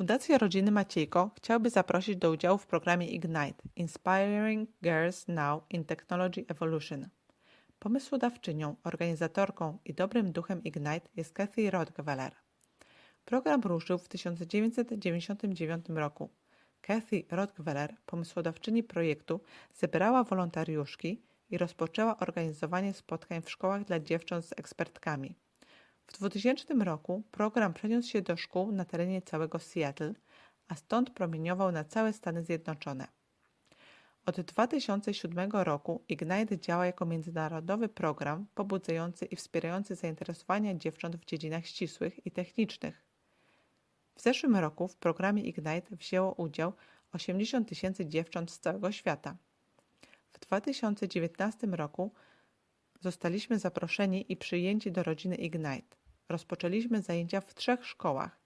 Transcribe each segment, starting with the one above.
Fundacja Rodziny Maciejko chciałaby zaprosić do udziału w programie Ignite Inspiring Girls Now in Technology Evolution. Pomysłodawczynią, organizatorką i dobrym duchem Ignite jest Kathy Rodgeweller. Program ruszył w 1999 roku. Kathy Rodgeweller, pomysłodawczyni projektu, zebrała wolontariuszki i rozpoczęła organizowanie spotkań w szkołach dla dziewcząt z ekspertkami. W 2000 roku program przeniósł się do szkół na terenie całego Seattle, a stąd promieniował na całe Stany Zjednoczone. Od 2007 roku Ignite działa jako międzynarodowy program pobudzający i wspierający zainteresowania dziewcząt w dziedzinach ścisłych i technicznych. W zeszłym roku w programie Ignite wzięło udział 80 tysięcy dziewcząt z całego świata. W 2019 roku zostaliśmy zaproszeni i przyjęci do rodziny Ignite. Rozpoczęliśmy zajęcia w trzech szkołach.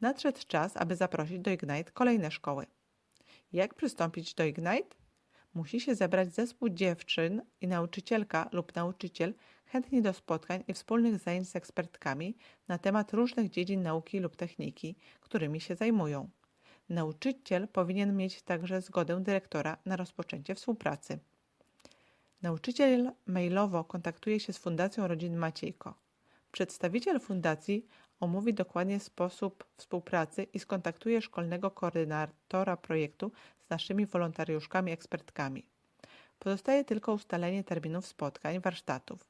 Nadszedł czas, aby zaprosić do Ignite kolejne szkoły. Jak przystąpić do Ignite? Musi się zebrać zespół dziewczyn i nauczycielka lub nauczyciel chętni do spotkań i wspólnych zajęć z ekspertkami na temat różnych dziedzin nauki lub techniki, którymi się zajmują. Nauczyciel powinien mieć także zgodę dyrektora na rozpoczęcie współpracy. Nauczyciel mailowo kontaktuje się z Fundacją Rodziny Maciejko. Przedstawiciel fundacji omówi dokładnie sposób współpracy i skontaktuje szkolnego koordynatora projektu z naszymi wolontariuszkami ekspertkami. Pozostaje tylko ustalenie terminów spotkań, warsztatów.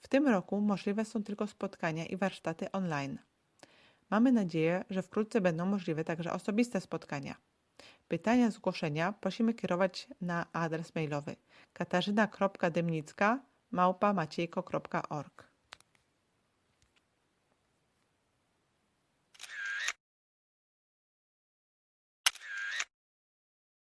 W tym roku możliwe są tylko spotkania i warsztaty online. Mamy nadzieję, że wkrótce będą możliwe także osobiste spotkania. Pytania, zgłoszenia prosimy kierować na adres mailowy katarzyna.dymnicka małpa maciejko.org.